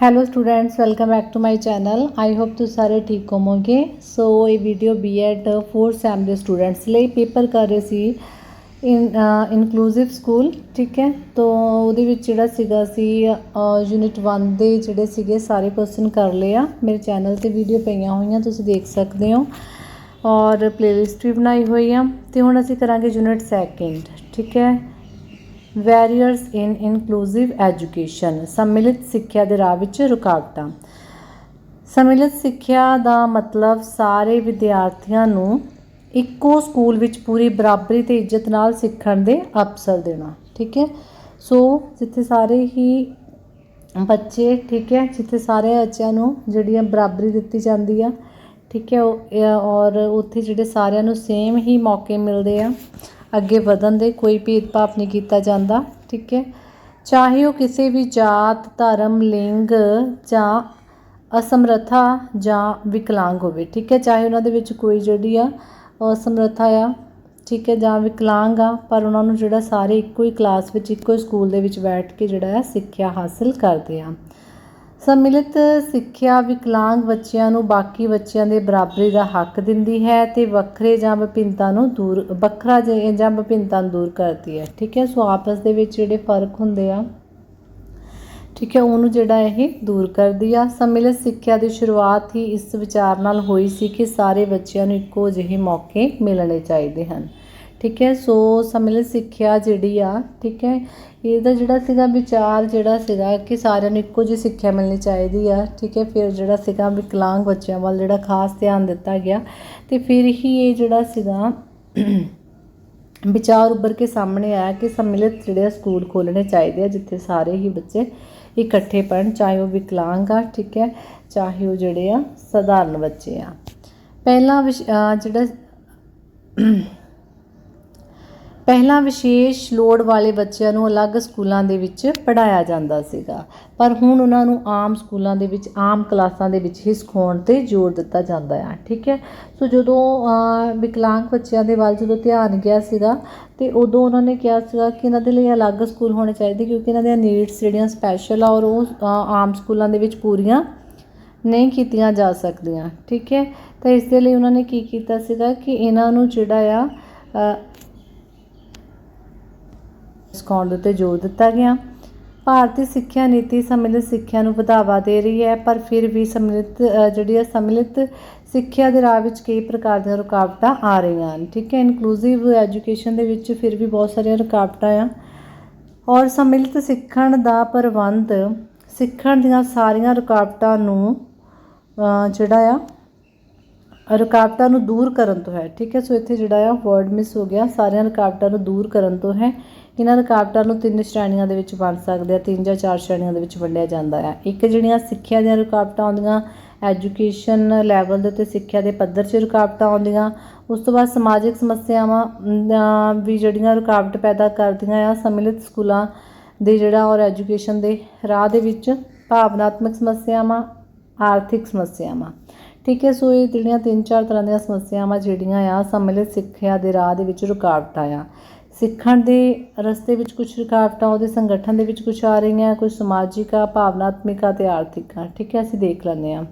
Hello students welcome back to my channel I hope ਤੁਸੀਂ ਸਾਰੇ ਠੀਕ ਹੋਵੋਗੇ ਸੋ ਇਹ ਵੀਡੀਓ ਬੀਐਡ 4 ਸੈਮ ਦੇ ਸਟੂਡੈਂਟਸ ਲਈ ਪੇਪਰ ਕਰ ਰਹੇ ਸੀ ਇਨ ਇਨਕਲੂਸਿਵ ਸਕੂਲ ਠੀਕ ਹੈ ਤੋਂ ਉਹਦੇ ਵਿੱਚ ਜਿਹੜਾ ਸੀਗਾ ਸੀ ਯੂਨਿਟ 1 ਦੇ ਜਿਹੜੇ ਸੀਗੇ ਸਾਰੇ ਕੁਐਸਚਨ ਕਰ ਲਏ ਆ ਮੇਰੇ ਚੈਨਲ ਤੇ ਵੀਡੀਓ ਪਈਆਂ ਹੋਈਆਂ ਤੁਸੀਂ ਦੇਖ ਸਕਦੇ ਹੋ ਔਰ ਪਲੇਲਿਸਟ ਵੀ ਬਣਾਈ ਹੋਈ ਆ ਤੇ ਹੁਣ ਅਸੀਂ ਕਰਾਂਗੇ ਯੂਨਿਟ ਸੈਕਿੰਡ ਠੀਕ ਹੈ ਵੈਰੀਅਰਸ ਇਨ ਇਨਕਲੂਸਿਵ ਐਜੂਕੇਸ਼ਨ, ਸੰਮਿਲਿਤ ਸਿੱਖਿਆ ਦੇ ਰਾਹ ਵਿੱਚ ਰੁਕਾਵਟਾਂ। ਸੰਮਿਲਿਤ ਸਿੱਖਿਆ ਦਾ ਮਤਲਬ ਸਾਰੇ ਵਿਦਿਆਰਥੀਆਂ ਨੂੰ ਇੱਕੋ ਸਕੂਲ ਵਿੱਚ ਪੂਰੀ ਬਰਾਬਰੀ ਤੇ ਇੱਜ਼ਤ ਨਾਲ ਸਿੱਖਣ ਦੇ ਅਵਸਰ ਦੇਣਾ, ਠੀਕ ਹੈ? ਸੋ, ਜਿੱਥੇ ਸਾਰੇ ਹੀ ਬੱਚੇ, ਠੀਕ ਹੈ? ਜਿੱਥੇ ਸਾਰੇ ਬੱਚਿਆਂ ਨੂੰ ਜਿਹੜੀਆਂ ਬਰਾਬਰੀ ਦਿੱਤੀ ਜਾਂਦੀ ਆ, ਠੀਕ ਹੈ, ਉਹ- ਔਰ ਉੱਥੇ ਜਿਹੜੇ ਸਾਰਿਆਂ ਨੂੰ ਸੇਮ ਹੀ ਮੌਕੇ ਮਿਲਦੇ ਆ। ਅੱਗੇ ਵਧਣ ਦੇ, ਕੋਈ ਭੇਦਭਾਵ ਨਹੀਂ ਕੀਤਾ ਜਾਂਦਾ, ਠੀਕ ਹੈ? ਚਾਹੇ ਉਹ ਕਿਸੇ ਵੀ ਜਾਤ, ਧਰਮ, ਲਿੰਗ ਜਾਂ ਅਸਮਰੱਥਾ ਜਾਂ ਵਿਕਲਾਂਗ ਹੋਵੇ, ਠੀਕ ਹੈ? ਚਾਹੇ ਉਹਨਾਂ ਦੇ ਵਿੱਚ ਕੋਈ ਜਿਹੜੀ ਆ ਅਸਮਰੱਥਾ ਆ, ਠੀਕ ਹੈ, ਜਾਂ ਵਿਕਲਾਂਗ ਆ, ਪਰ ਉਹਨਾਂ ਨੂੰ ਜਿਹੜਾ ਸਾਰੇ ਇੱਕੋ ਹੀ ਕਲਾਸ ਵਿੱਚ, ਇੱਕੋ ਹੀ ਸਕੂਲ ਦੇ ਵਿੱਚ ਬੈਠ ਕੇ ਜਿਹੜਾ ਹੈ ਸਿੱਖਿਆ ਹਾਸਲ ਕਰਦੇ ਆ। ਸੰਮਿਲਿਤ ਸਿੱਖਿਆ ਵਿਕਲਾਂਗ ਬੱਚਿਆਂ ਨੂੰ ਬਾਕੀ ਬੱਚਿਆਂ ਦੇ ਬਰਾਬਰੀ ਦਾ ਹੱਕ ਦਿੰਦੀ ਹੈ ਤੇ ਵੱਖਰੇ ਜਾਂ ਵਿਭਿੰਨਤਾ ਨੂੰ ਦੂਰ, ਵੱਖਰਾ ਜੇ- ਜਾਂ ਵਿਭਿੰਨਤਾ ਨੂੰ ਦੂਰ ਕਰਦੀ ਹੈ। ਠੀਕ ਹੈ, ਸੋ ਆਪਸ ਦੇ ਵਿੱਚ ਜਿਹੜੇ ਫ਼ਰਕ ਹੁੰਦੇ ਆ, ਠੀਕ ਹੈ, ਉਹਨੂੰ ਜਿਹੜਾ ਇਹ ਦੂਰ ਕਰਦੀ ਆ। ਸੰਮਿਲਿਤ ਸਿੱਖਿਆ ਦੀ ਸ਼ੁਰੂਆਤ ਹੀ ਇਸ ਵਿਚਾਰ ਨਾਲ ਹੋਈ ਸੀ ਕਿ ਸਾਰੇ ਬੱਚਿਆਂ ਨੂੰ ਇੱਕੋ ਜਿਹੇ ਮੌਕੇ ਮਿਲਣੇ ਚਾਹੀਦੇ ਹਨ। ਠੀਕ ਹੈ? ਸੋ ਸੰਮਿਲਿਤ ਸਿੱਖਿਆ ਜਿਹੜੀ ਆ, ਠੀਕ ਹੈ? ਇਹਦਾ ਜਿਹੜਾ ਸੀਗਾ ਵਿਚਾਰ ਜਿਹੜਾ ਸੀਗਾ ਕਿ ਸਾਰਿਆਂ ਨੂੰ ਇੱਕੋ ਜਿਹੀ ਸਿੱਖਿਆ ਮਿਲਣੀ ਚਾਹੀਦੀ ਆ, ਠੀਕ ਹੈ? ਫਿਰ ਜਿਹੜਾ ਸੀਗਾ ਵਿਕਲਾਂਗ ਬੱਚਿਆਂ ਵੱਲ ਜਿਹੜਾ ਖਾਸ ਧਿਆਨ ਦਿੱਤਾ ਗਿਆ ਤੇ ਫਿਰ ਹੀ ਇਹ ਜਿਹੜਾ ਸੀਗਾ ਵਿਚਾਰ ਉੱਭਰ ਕੇ ਸਾਹਮਣੇ ਆਇਆ ਕਿ ਸੰਮਿਲਿਤ ਜਿਹੜੇ ਆ ਸਕੂਲ ਖੋਲ੍ਹਣੇ ਚਾਹੀਦੇ ਆ, ਜਿੱਥੇ ਸਾਰੇ ਹੀ ਬੱਚੇ ਇਕੱਠੇ ਪੜ੍ਹਨ, ਚਾਹੇ ਉਹ ਵਿਕਲਾਂਗ ਆ, ਠੀਕ ਹੈ? ਚਾਹੇ ਉਹ ਜਿਹੜੇ ਆ, ਸਧਾਰਨ ਬੱਚੇ ਆ। ਪਹਿਲਾ ਵਿਸ਼- ਜਿਹੜਾ ਪਹਿਲਾਂ ਵਿਸ਼ੇਸ਼ ਲੋੜ ਵਾਲੇ ਬੱਚਿਆਂ ਨੂੰ ਅਲੱਗ ਸਕੂਲਾਂ ਦੇ ਵਿੱਚ ਪੜਾਇਆ ਜਾਂਦਾ ਸੀਗਾ। ਪਰ ਹੁਣ ਉਹਨਾਂ ਨੂੰ ਆਮ ਸਕੂਲਾਂ ਦੇ ਵਿੱਚ, ਆਮ ਕਲਾਸਾਂ ਦੇ ਵਿੱਚ ਹੀ ਸਿਖਾਉਣ ਤੇ ਜ਼ੋਰ ਦਿੱਤਾ ਜਾਂਦਾ ਆ, ਠੀਕ ਹੈ? ਸੋ ਜਦੋਂ ਵਿਕਲਾਂਗ ਬੱਚਿਆਂ ਦੇ ਵੱਲ ਜਦੋਂ ਧਿਆਨ ਗਿਆ ਸੀਗਾ, ਤੇ ਉਦੋਂ ਉਹਨਾਂ ਨੇ ਕਿਹਾ ਸੀਗਾ ਕਿ ਇਹਨਾਂ ਦੇ ਲਈ ਅਲੱਗ ਸਕੂਲ ਹੋਣੇ ਚਾਹੀਦੇ ਕਿਉਂਕਿ ਇਹਨਾਂ ਦੀਆਂ ਨੀਡਸ ਜਿਹੜੀਆਂ ਸਪੈਸ਼ਲ ਆ ਔਰ ਉਹ ਆਮ ਸਕੂਲਾਂ ਦੇ ਵਿੱਚ ਪੂਰੀਆਂ ਨਹੀਂ ਕੀਤੀਆਂ ਜਾ ਸਕਦੀਆਂ, ਠੀਕ ਹੈ? ਤਾਂ ਇਸ ਦੇ ਲਈ ਉਹਨਾਂ ਨੇ ਕੀ ਕੀਤਾ ਸੀਗਾ ਕਿ ਇਹਨਾਂ ਨੂੰ ਜਿਹੜਾ ਆ ਸਿਖਾਉਣ ਦੇ ਉੱਤੇ ਜ਼ੋਰ ਦਿੱਤਾ ਗਿਆ। ਭਾਰਤੀ ਸਿੱਖਿਆ ਨੀਤੀ ਸੰਮਿਲਿਤ ਸਿੱਖਿਆ ਨੂੰ ਵਧਾਵਾ ਦੇ ਰਹੀ ਹੈ, ਪਰ ਫਿਰ ਵੀ ਸੰਮਿਲਿਤ ਜਿਹੜੀ ਹੈ ਸੰਮਿਲਿਤ ਸਿੱਖਿਆ ਦੇ ਰਾਹ ਵਿੱਚ ਕਈ ਪ੍ਰਕਾਰ ਦੀਆਂ ਰੁਕਾਵਟਾਂ ਆ ਰਹੀਆਂ ਹਨ। ਠੀਕ ਹੈ ਇਨਕਲੂਸਿਵ ਐਜੂਕੇਸ਼ਨ ਦੇ ਵਿੱਚ ਫਿਰ ਵੀ ਬਹੁਤ ਸਾਰੀਆਂ ਰੁਕਾਵਟਾਂ ਆ। ਔਰ ਸੰਮਿਲਿਤ ਸਿੱਖਣ ਦਾ ਪ੍ਰਬੰਧ ਸਿੱਖਣ ਦੀਆਂ ਸਾਰੀਆਂ ਰੁਕਾਵਟਾਂ ਨੂੰ ਜਿਹੜਾ ਆ ਰੁਕਾਵਟਾਂ ਨੂੰ ਦੂਰ ਕਰਨ ਤੋਂ ਹੈ, ਠੀਕ ਹੈ? ਸੋ ਇੱਥੇ ਜਿਹੜਾ ਆ ਵਰਡ ਮਿਸ ਹੋ ਗਿਆ। ਸਾਰੀਆਂ ਰੁਕਾਵਟਾਂ ਨੂੰ ਦੂਰ ਕਰਨ ਤੋਂ ਹੈ। ਇਹਨਾਂ ਰੁਕਾਵਟਾਂ ਨੂੰ ਤਿੰਨ ਸ਼੍ਰੇਣੀਆਂ ਦੇ ਵਿੱਚ ਵੰਡ ਸਕਦੇ ਆ, ਤਿੰਨ ਜਾਂ ਚਾਰ ਸ਼੍ਰੇਣੀਆਂ ਦੇ ਵਿੱਚ ਵੰਡਿਆ ਜਾਂਦਾ ਆ। ਇੱਕ ਜਿਹੜੀਆਂ ਸਿੱਖਿਆ ਦੀਆਂ ਰੁਕਾਵਟਾਂ ਆਉਂਦੀਆਂ ਐਜੂਕੇਸ਼ਨ ਲੈਵਲ ਦੇ ਉੱਤੇ ਸਿੱਖਿਆ ਦੇ ਪੱਧਰ 'ਚ ਰੁਕਾਵਟਾਂ ਆਉਂਦੀਆਂ, ਉਸ ਤੋਂ ਬਾਅਦ ਸਮਾਜਿਕ ਸਮੱਸਿਆਵਾਂ ਵੀ ਜਿਹੜੀਆਂ ਰੁਕਾਵਟ ਪੈਦਾ ਕਰਦੀਆਂ ਆ, ਸੰਮਿਲਿਤ ਸਕੂਲਾਂ ਦੇ ਜਿਹੜਾ ਔਰ ਐਜੂਕੇਸ਼ਨ ਦੇ ਰਾਹ ਦੇ ਵਿੱਚ ਭਾਵਨਾਤਮਕ ਸਮੱਸਿਆਵਾਂ, ਆਰਥਿਕ ਸਮੱਸਿਆਵਾਂ। ਠੀਕ ਹੈ ਸੋ ਇਹ ਜਿਹੜੀਆਂ ਤਿੰਨ ਚਾਰ ਤਰ੍ਹਾਂ ਦੀਆਂ ਸਮੱਸਿਆਵਾਂ ਜਿਹੜੀਆਂ ਆ ਸੰਮਿਲਿਤ ਸਿੱਖਿਆ ਦੇ ਰਾਹ ਦੇ ਵਿੱਚ ਰੁਕਾਵਟਾਂ ਆ ਸਿੱਖਣ ਦੇ ਰਸਤੇ ਵਿੱਚ ਕੁਝ ਰੁਕਾਵਟਾਂ, ਉਹਦੇ ਸੰਗਠਨ ਦੇ ਵਿੱਚ ਕੁਝ ਆ ਰਹੀਆਂ ਕੁਝ ਸਮਾਜਿਕ ਆ, ਭਾਵਨਾਤਮਿਕ ਆ ਤੇ ਆਰਥਿਕ ਆ। ਠੀਕ ਹੈ, ਅਸੀਂ ਦੇਖ ਲੈਂਦੇ ਆ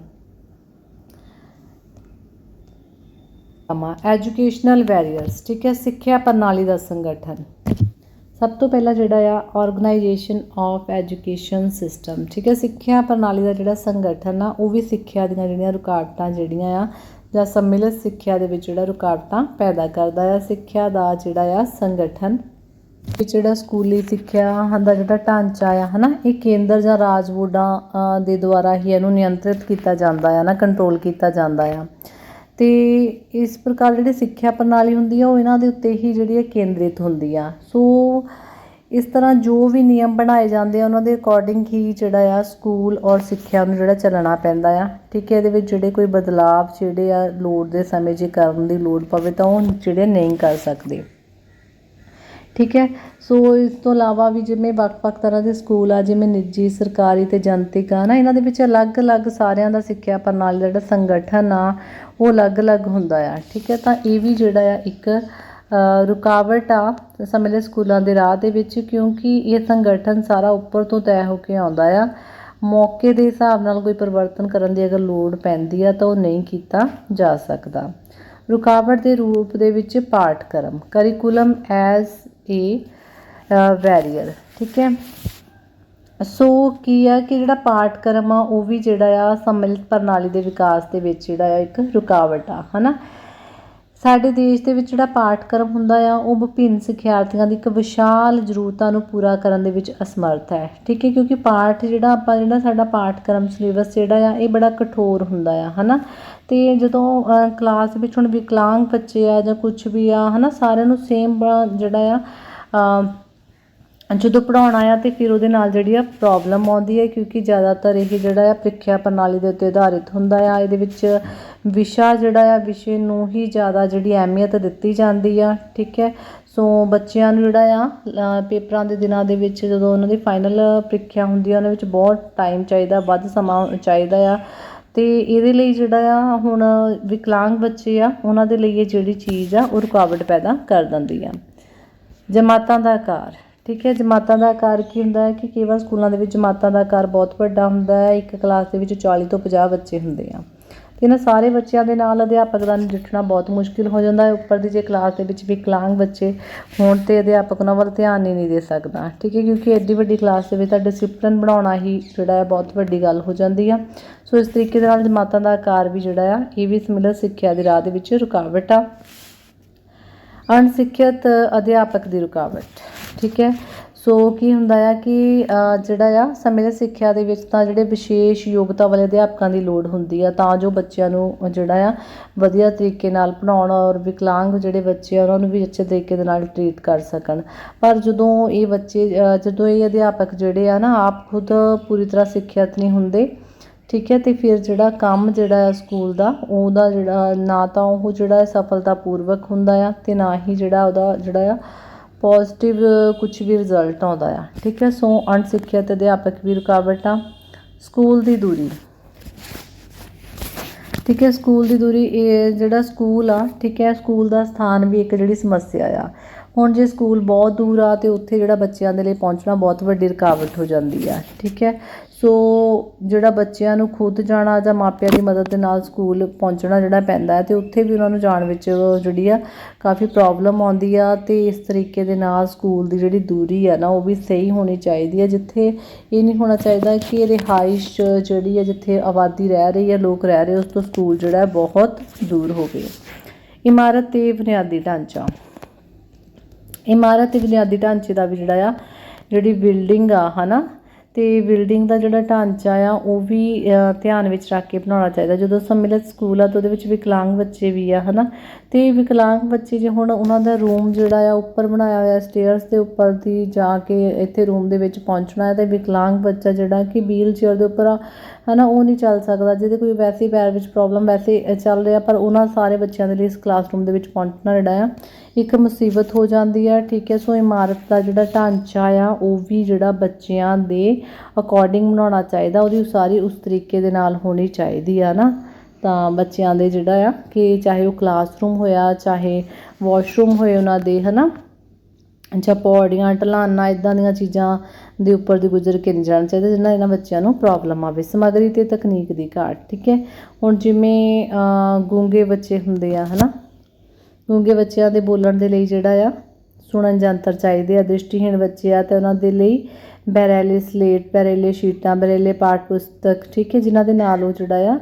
ਐਜੂਕੇਸ਼ਨਲ ਵੈਰੀਅਰਸ ਠੀਕ ਹੈ, ਸਿੱਖਿਆ ਪ੍ਰਣਾਲੀ ਦਾ ਸੰਗਠਨ। ਸਭ ਤੋਂ ਪਹਿਲਾਂ ਜਿਹੜਾ ਆ ਆਰਗੇਨਾਈਜੇਸ਼ਨ ਆਫ ਐਜੂਕੇਸ਼ਨ ਸਿਸਟਮ ਠੀਕ ਹੈ, ਸਿੱਖਿਆ ਪ੍ਰਣਾਲੀ ਦਾ ਜਿਹੜਾ ਸੰਗਠਨ ਆ, ਉਹ ਵੀ ਸਿੱਖਿਆ ਦੀਆਂ ਜਿਹੜੀਆਂ ਰੁਕਾਵਟਾਂ ਜਿਹੜੀਆਂ ਆ, ਜਾਂ ਸੰਮਿਲਿਤ ਸਿੱਖਿਆ ਦੇ ਵਿੱਚ ਜਿਹੜਾ ਰੁਕਾਵਟਾਂ ਪੈਦਾ ਕਰਦਾ ਆ, ਸਿੱਖਿਆ ਦਾ ਜਿਹੜਾ ਆ ਸੰਗਠਨ ਇਹ ਜਿਹੜਾ ਸਕੂਲੀ ਸਿੱਖਿਆ ਦਾ ਜਿਹੜਾ ਢਾਂਚਾ ਆ, ਹਨਾ, ਇਹ ਕੇਂਦਰ ਜਾਂ ਰਾਜ ਬੋਰਡਾਂ ਦੇ ਦੁਆਰਾ ਹੀ ਇਹਨੂੰ ਨਿਯੰਤਰਿਤ ਕੀਤਾ ਜਾਂਦਾ ਆ, ਨਾ ਕੰਟਰੋਲ ਕੀਤਾ ਜਾਂਦਾ ਆ। ਅਤੇ ਇਸ ਪ੍ਰਕਾਰ ਜਿਹੜੀ ਸਿੱਖਿਆ ਪ੍ਰਣਾਲੀ ਹੁੰਦੀ ਆ, ਉਹ ਇਹਨਾਂ ਦੇ ਉੱਤੇ ਹੀ ਜਿਹੜੀ ਹੈ ਕੇਂਦਰਿਤ ਹੁੰਦੀ ਆ। ਸੋ ਇਸ ਤਰ੍ਹਾਂ ਜੋ ਵੀ ਨਿਯਮ ਬਣਾਏ ਜਾਂਦੇ ਆ, ਉਹਨਾਂ ਦੇ ਅਕੋਰਡਿੰਗ ਹੀ ਜਿਹੜਾ ਆ ਸਕੂਲ ਔਰ ਸਿੱਖਿਆ ਨੂੰ ਜਿਹੜਾ ਚੱਲਣਾ ਪੈਂਦਾ ਆ। ਠੀਕ ਹੈ, ਇਹਦੇ ਵਿੱਚ ਜਿਹੜੇ ਕੋਈ ਬਦਲਾਵ, ਜਿਹੜੇ ਆ ਲੋੜ ਦੇ ਸਮੇਂ ਜੇ ਕਰਨ ਦੀ ਲੋੜ ਪਵੇ ਤਾਂ ਉਹ ਜਿਹੜੇ ਨਹੀਂ ਕਰ ਸਕਦੇ। ਠੀਕ ਹੈ? ਸੋ ਇਸ ਤੋਂ ਇਲਾਵਾ ਵੀ ਜਿਵੇਂ ਵੱਖ-ਵੱਖ ਤਰ੍ਹਾਂ ਦੇ ਸਕੂਲ ਆ, ਜਿਵੇਂ ਨਿੱਜੀ, ਸਰਕਾਰੀ ਤੇ ਜਨਤਕ ਆ, ਨਾ, ਇਹਨਾਂ ਦੇ ਵਿੱਚ ਅਲੱਗ-ਅਲੱਗ ਸਾਰਿਆਂ ਦਾ ਸਿੱਖਿਆ ਪ੍ਰਣਾਲੀ ਦਾ ਜਿਹੜਾ ਸੰਗਠਨ ਆ, ਉਹ ਅਲੱਗ-ਅਲੱਗ ਹੁੰਦਾ ਆ, ਠੀਕ ਹੈ? ਤਾਂ ਇਹ ਵੀ ਜਿਹੜਾ ਆ ਇੱਕ ਰੁਕਾਵਟ ਆ ਸਮੇਂ ਸਕੂਲਾਂ ਦੇ ਰਾਹ ਦੇ ਵਿੱਚ, ਕਿਉਂਕਿ ਇਹ ਸੰਗਠਨ ਸਾਰਾ ਉੱਪਰ ਤੋਂ ਤੈਅ ਹੋ ਕੇ ਆਉਂਦਾ ਆ। ਮੌਕੇ ਦੇ ਹਿਸਾਬ ਨਾਲ ਕੋਈ ਪਰਿਵਰਤਨ ਕਰਨ ਦੀ ਅਗਰ ਲੋੜ ਪੈਂਦੀ ਆ, ਤਾਂ ਉਹ ਨਹੀਂ ਕੀਤਾ ਜਾ ਸਕਦਾ। ਰੁਕਾਵਟ ਦੇ ਰੂਪ ਦੇ ਵਿੱਚ ਪਾਠਕ੍ਰਮ ਕਰਿਕੂਲਮ ਐਜ਼ ਏ ਵੈਰੀਅਰ ਠੀਕ ਹੈ? ਸੋ ਕੀ ਆ ਕਿ ਜਿਹੜਾ ਪਾਠਕ੍ਰਮ ਆ, ਉਹ ਵੀ ਜਿਹੜਾ ਆ ਸੰਮਿਲਿਤ ਪ੍ਰਣਾਲੀ ਦੇ ਵਿਕਾਸ ਦੇ ਵਿੱਚ ਜਿਹੜਾ ਆ ਇੱਕ ਰੁਕਾਵਟ ਆ, ਹਨਾ? ਸਾਡੇ ਦੇਸ਼ ਦੇ ਵਿੱਚ ਜਿਹੜਾ ਪਾਠਕ੍ਰਮ ਹੁੰਦਾ ਆ, ਉਹ ਵਿਭਿੰਨ ਸਿੱਖਿਆਰਥੀਆਂ ਦੀ ਇੱਕ ਵਿਸ਼ਾਲ ਜ਼ਰੂਰਤਾਂ ਨੂੰ ਪੂਰਾ ਕਰਨ ਦੇ ਵਿੱਚ ਅਸਮਰਥ ਹੈ, ਠੀਕ ਹੈ? ਕਿਉਂਕਿ ਪਾਠ ਜਿਹੜਾ ਆਪਾਂ, ਜਿਹੜਾ ਸਾਡਾ ਪਾਠਕ੍ਰਮ ਸਿਲੇਬਸ ਜਿਹੜਾ ਆ, ਇਹ ਬੜਾ ਕਠੋਰ ਹੁੰਦਾ ਆ, ਹਨਾ? ਅਤੇ ਜਦੋਂ ਕਲਾਸ ਵਿੱਚ ਹੁਣ ਵਿਕਲਾਂਗ ਬੱਚੇ ਆ ਜਾਂ ਕੁਛ ਵੀ ਆ ਹੈ ਨਾ ਸਾਰਿਆਂ ਨੂੰ ਸੇਮ ਜਿਹੜਾ ਆ ਜਦੋਂ ਪੜ੍ਹਾਉਣਾ ਆ ਤੇ ਫਿਰ ਉਹਦੇ ਨਾਲ ਜਿਹੜੀ ਆ ਪ੍ਰੋਬਲਮ ਆਉਂਦੀ ਹੈ ਕਿਉਂਕਿ ਜ਼ਿਆਦਾਤਰ ਇਹ ਜਿਹੜਾ ਆ ਪ੍ਰੀਖਿਆ ਪ੍ਰਣਾਲੀ ਦੇ ਉੱਤੇ ਆਧਾਰਿਤ ਹੁੰਦਾ ਆ। ਇਹਦੇ ਵਿੱਚ ਵਿਸ਼ਾ ਜਿਹੜਾ ਆ, ਵਿਸ਼ੇ ਨੂੰ ਹੀ ਜ਼ਿਆਦਾ ਜਿਹੜੀ ਅਹਿਮੀਅਤ ਦਿੱਤੀ ਜਾਂਦੀ ਆ, ਠੀਕ ਹੈ? ਸੋ ਬੱਚਿਆਂ ਨੂੰ ਜਿਹੜਾ ਆ ਪੇਪਰਾਂ ਦੇ ਦਿਨਾਂ ਦੇ ਵਿੱਚ ਜਦੋਂ ਉਹਨਾਂ ਦੀ ਫਾਈਨਲ ਪ੍ਰੀਖਿਆ ਹੁੰਦੀ ਆ, ਉਹਨਾਂ ਵਿੱਚ ਬਹੁਤ ਟਾਈਮ ਚਾਹੀਦਾ, ਵੱਧ ਸਮਾਂ ਚਾਹੀਦਾ ਆ। ਅਤੇ ਇਹਦੇ ਲਈ ਜਿਹੜਾ ਆ, ਹੁਣ ਵਿਕਲਾਂਗ ਬੱਚੇ ਆ, ਉਹਨਾਂ ਦੇ ਲਈ ਇਹ ਜਿਹੜੀ ਚੀਜ਼ ਆ, ਉਹ ਰੁਕਾਵਟ ਪੈਦਾ ਕਰ ਦਿੰਦੀ ਆ। ਜਮਾਤਾਂ ਦਾ ਆਕਾਰ, ਠੀਕ ਹੈ? ਜਮਾਤਾਂ ਦਾ ਆਕਾਰ ਕੀ ਹੁੰਦਾ ਹੈ ਕਿ ਕਈ ਵਾਰ ਸਕੂਲਾਂ ਦੇ ਵਿੱਚ ਜਮਾਤਾਂ ਦਾ ਆਕਾਰ ਬਹੁਤ ਵੱਡਾ ਹੁੰਦਾ ਹੈ। ਇੱਕ ਕਲਾਸ ਦੇ ਵਿੱਚ 40 ਤੋਂ 50 ਬੱਚੇ ਹੁੰਦੇ ਆ। ਤੇ ਇਹਨਾਂ ਸਾਰੇ ਬੱਚਿਆਂ ਦੇ ਨਾਲ ਅਧਿਆਪਕ ਦਾ ਨਜਿੱਠਣਾ ਬਹੁਤ ਮੁਸ਼ਕਿਲ ਹੋ ਜਾਂਦਾ ਹੈ। ਉੱਪਰ ਦੀ ਜੇ ਕਲਾਸ ਦੇ ਵਿੱਚ ਵਿਕਲਾਂਗ ਬੱਚੇ ਹੋਣ ਤੇ ਅਧਿਆਪਕ ਉਹਨਾਂ ਵੱਲ ਧਿਆਨ ਹੀ ਨਹੀਂ ਦੇ ਸਕਦਾ। ਠੀਕ ਹੈ, ਕਿਉਂਕਿ ਐਡੀ ਵੱਡੀ ਕਲਾਸ ਦੇ ਵਿੱਚ ਤਾਂ ਡਿਸਪਲਿਨ ਬਣਾਉਣਾ ਹੀ ਜਿਹੜਾ ਹੈ ਬਹੁਤ ਵੱਡੀ ਗੱਲ ਹੋ ਜਾਂਦੀ ਆ। ਸੋ ਇਸ ਤਰੀਕੇ ਦੇ ਨਾਲ ਜਮਾਤਾਂ ਦਾ ਆਕਾਰ ਵੀ ਜਿਹੜਾ ਆ, ਇਹ ਵੀ ਸਮਿਲਰ ਸਿੱਖਿਆ ਦੀ ਰਾਹ ਦੇ ਵਿੱਚ ਰੁਕਾਵਟ ਆ। ਅਣਸਿੱਖਿਅਤ ਅਧਿਆਪਕ ਦੀ ਰੁਕਾਵਟ। ਠੀਕ ਹੈ ਸੋ ਕੀ ਹੁੰਦਾ ਆ ਕਿ ਜਿਹੜਾ ਆ, ਸਮੇਂ ਸਿੱਖਿਆ ਦੇ ਵਿੱਚ ਤਾਂ ਜਿਹੜੇ ਵਿਸ਼ੇਸ਼ ਯੋਗਤਾ ਵਾਲੇ ਅਧਿਆਪਕਾਂ ਦੀ ਲੋੜ ਹੁੰਦੀ ਆ, ਤਾਂ ਜੋ ਬੱਚਿਆਂ ਨੂੰ ਜਿਹੜਾ ਆ ਵਧੀਆ ਤਰੀਕੇ ਨਾਲ ਪੜ੍ਹਾਉਣ ਔਰ ਵਿਕਲਾਂਗ ਜਿਹੜੇ ਬੱਚੇ ਆ, ਉਹਨਾਂ ਨੂੰ ਵੀ ਅੱਛੇ ਤਰੀਕੇ ਦੇ ਨਾਲ ਟਰੀਟ ਕਰ ਸਕਣ। ਪਰ ਜਦੋਂ ਇਹ ਬੱਚੇ ਜਦੋਂ ਇਹ ਅਧਿਆਪਕ ਜਿਹੜੇ ਆ ਨਾ, ਆਪ ਖੁਦ ਪੂਰੀ ਤਰ੍ਹਾਂ ਸਿੱਖਿਅਤ ਨਹੀਂ ਹੁੰਦੇ, ਠੀਕ ਹੈ, ਤੇ ਫਿਰ ਜਿਹੜਾ ਕੰਮ ਜਿਹੜਾ ਹੈ ਸਕੂਲ ਦਾ, ਉਹਦਾ ਜਿਹੜਾ, ਨਾ ਤਾਂ ਉਹ ਜਿਹੜਾ ਹੈ ਸਫਲਤਾਪੂਰਵਕ ਹੁੰਦਾ ਆ, ਤੇ ਨਾ ਹੀ ਜਿਹੜਾ ਉਹਦਾ ਜਿਹੜਾ ਆ ਪੋਜ਼ਿਟਿਵ ਕੁਝ ਵੀ ਰਿਜ਼ਲਟ ਆਉਂਦਾ ਆ। ਠੀਕ ਹੈ, ਸੋ ਅਣਸਿੱਖਿਅਤ ਅਧਿਆਪਕ ਵੀ ਰੁਕਾਵਟ ਆ। ਸਕੂਲ ਦੀ ਦੂਰੀ। ਠੀਕ ਹੈ, ਸਕੂਲ ਦੀ ਦੂਰੀ ਇਹ ਜਿਹੜਾ ਸਕੂਲ ਆ, ਠੀਕ ਹੈ, ਸਕੂਲ ਦਾ ਸਥਾਨ ਵੀ ਇੱਕ ਜਿਹੜੀ ਸਮੱਸਿਆ ਆ। ਹੁਣ ਜੇ ਸਕੂਲ ਬਹੁਤ ਦੂਰ ਆ ਤੇ ਉੱਥੇ ਜਿਹੜਾ ਬੱਚਿਆਂ ਦੇ ਲਈ ਪਹੁੰਚਣਾ ਬਹੁਤ ਵੱਡੀ ਰੁਕਾਵਟ ਹੋ ਜਾਂਦੀ ਆ, ਠੀਕ ਹੈ? ਸੋ ਜਿਹੜਾ ਬੱਚਿਆਂ ਨੂੰ ਖੁਦ ਜਾਣਾ ਜਾਂ ਮਾਪਿਆਂ ਦੀ ਮਦਦ ਦੇ ਨਾਲ ਸਕੂਲ ਪਹੁੰਚਣਾ ਜਿਹੜਾ ਪੈਂਦਾ ਹੈ ਤੇ ਉੱਥੇ ਵੀ ਉਹਨਾਂ ਨੂੰ ਜਾਣ ਵਿੱਚ ਜਿਹੜੀ ਆ ਕਾਫੀ ਪ੍ਰੋਬਲਮ ਆਉਂਦੀ ਆ ਤੇ ਇਸ ਤਰੀਕੇ ਦੇ ਨਾਲ ਸਕੂਲ ਦੀ ਜਿਹੜੀ ਦੂਰੀ ਆ ਨਾ ਉਹ ਵੀ ਸਹੀ ਹੋਣੀ ਚਾਹੀਦੀ ਹੈ ਜਿੱਥੇ ਇਹ ਨਹੀਂ ਹੋਣਾ ਚਾਹੀਦਾ ਕਿ ਰਿਹਾਇਸ਼ ਜਿਹੜੀ ਆ ਜਿੱਥੇ ਆਬਾਦੀ ਰਹਿ ਰਹੀ ਹੈ ਲੋਕ ਰਹਿ ਰਹੇ ਉਸ ਤੋਂ ਸਕੂਲ ਜਿਹੜਾ ਬਹੁਤ ਦੂਰ ਹੋਵੇ। ਇਮਾਰਤ ਤੇ ਬੁਨਿਆਦੀ ਢਾਂਚਾ। ਇਮਾਰਤ ਤੇ ਬੁਨਿਆਦੀ ਢਾਂਚੇ ਦਾ ਵੀ ਜਿਹੜਾ ਆ, ਜਿਹੜੀ ਬਿਲਡਿੰਗ ਆ, ਹਨਾ? ਤੇ ਬਿਲਡਿੰਗ ਦਾ ਜਿਹੜਾ ਢਾਂਚਾ ਆ, ਉਹ ਵੀ ਧਿਆਨ ਵਿੱਚ ਰੱਖ ਕੇ ਬਣਾਉਣਾ ਚਾਹੀਦਾ। ਜਦੋਂ ਸੰਮਿਲਿਤ ਸਕੂਲ ਆ, ਤਾਂ ਉਹਦੇ ਵਿੱਚ ਵਿਕਲਾਂਗ ਬੱਚੇ ਵੀ ਆ, ਹਨਾ? ਤੇ ਵਿਕਲਾਂਗ ਬੱਚੇ ਜੇ ਹੁਣ ਉਹਨਾਂ ਦਾ ਰੂਮ ਜਿਹੜਾ ਆ, ਉੱਪਰ ਬਣਾਇਆ ਹੋਇਆ ਸਟੇਅਰਸ ਦੇ ਉੱਪਰ ਦੀ ਜਾ ਕੇ ਇੱਥੇ ਰੂਮ ਦੇ ਵਿੱਚ ਪਹੁੰਚਣਾ ਹੈ, ਤੇ ਵਿਕਲਾਂਗ ਬੱਚਾ ਜਿਹੜਾ ਕਿ ਵੀਲ ਚੇਅਰ ਦੇ ਉੱਪਰ ਹਨਾ, ਉਹ ਨਹੀਂ ਚੱਲ ਸਕਦਾ। ਜਿਹਦੇ ਕੋਈ ਵੈਸੇ ਪੈਰ ਵਿੱਚ ਪ੍ਰੋਬਲਮ ਵੈਸੇ ਚੱਲ ਰਿਹਾ, ਪਰ ਉਹਨਾਂ ਸਾਰੇ ਬੱਚਿਆਂ ਦੇ ਲਈ ਇਸ ਕਲਾਸਰੂਮ ਦੇ ਵਿੱਚ ਪਹੁੰਚਣਾ ਜਿਹੜਾ ਆ, ਇੱਕ ਮੁਸੀਬਤ ਹੋ ਜਾਂਦੀ ਹੈ ਠੀਕ ਹੈ, ਸੋ ਇਮਾਰਤ ਦਾ ਜਿਹੜਾ ਢਾਂਚਾ ਆ, ਉਹ ਵੀ ਜਿਹੜਾ ਬੱਚਿਆਂ ਦੇ ਅਕੋਰਡਿੰਗ ਬਣਾਉਣਾ ਚਾਹੀਦਾ, ਉਹਦੀ ਉਸਾਰੀ ਉਸ ਤਰੀਕੇ ਦੇ ਨਾਲ ਹੋਣੀ ਚਾਹੀਦੀ ਆ ਨਾ। ਤਾਂ ਬੱਚਿਆਂ ਦੇ ਜਿਹੜਾ ਆ, ਕਿ ਚਾਹੇ ਉਹ ਕਲਾਸਰੂਮ ਹੋਇਆ, ਚਾਹੇ ਵਾਸ਼ਰੂਮ ਹੋਏ ਉਹਨਾਂ ਦੇ, ਹਨਾ। ਜਾਂ ਪੌੜੀਆਂ ਢਲਾਨਾਂ ਇੱਦਾਂ ਦੀਆਂ ਚੀਜ਼ਾਂ ਦੇ ਉੱਪਰ ਦੀ ਗੁਜ਼ਰ ਕੇ ਨਹੀਂ ਜਾਣਾ ਚਾਹੀਦਾ, ਜਿਹਨਾਂ ਇਹਨਾਂ ਬੱਚਿਆਂ ਨੂੰ ਪ੍ਰੋਬਲਮ ਆਵੇ, ਸਮੱਗਰੀ ਅਤੇ ਤਕਨੀਕ ਦੀ ਘਾਟ, ਠੀਕ ਹੈ? ਹੁਣ ਜਿਵੇਂ ਗੂੰਗੇ ਬੱਚੇ ਹੁੰਦੇ ਆ ਹੈ ਨਾ ਗੂੰਗੇ ਬੱਚਿਆਂ ਦੇ ਬੋਲਣ ਦੇ ਲਈ ਜਿਹੜਾ ਆ, ਸੁਣਨ ਯੰਤਰ ਚਾਹੀਦੇ ਆ, ਦ੍ਰਿਸ਼ਟੀਹੀਣ ਬੱਚੇ ਆ, ਤੇ ਉਹਨਾਂ ਦੇ ਲਈ ਬੈਰੇਲੇ ਸਲੇਟ ਬੈਰੇਲੇ ਸ਼ੀਟਾਂ ਬੈਰੇਲੇ ਪਾਠ ਪੁਸਤਕ, ਠੀਕ ਹੈ? ਜਿਨ੍ਹਾਂ ਦੇ ਨਾਲ ਉਹ ਜਿਹੜਾ ਆ